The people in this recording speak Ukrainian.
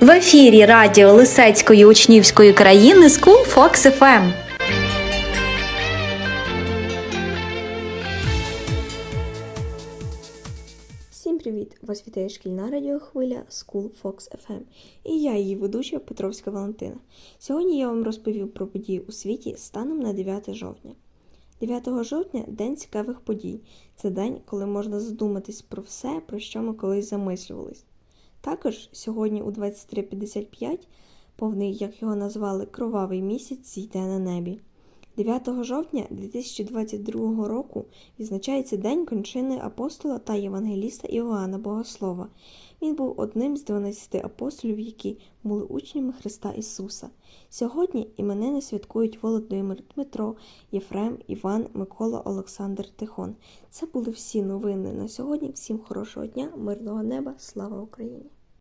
В ефірі радіо Лисецької учнівської країни School Fox FM. Всім привіт! Вас вітає шкільна радіохвиля School Fox FM і я, її ведуча Петровська Валентина. Сьогодні я вам розповів про події у світі станом на 9 жовтня. 9 жовтня день цікавих подій. Це день, коли можна задуматись про все, про що ми колись замислювались. Також сьогодні у 23.55 повний, як його назвали, кровавий місяць зійде на небі. 9 жовтня 2022 року відзначається День кончини апостола та євангеліста Іоанна Богослова. Він був одним з 12 апостолів, які були учнями Христа Ісуса. Сьогодні іменини святкують Володимир, Дмитро, Єфрем, Іван, Микола, Олександр, Тихон. Це були всі новини на сьогодні. Всім хорошого дня, мирного неба, слава Україні!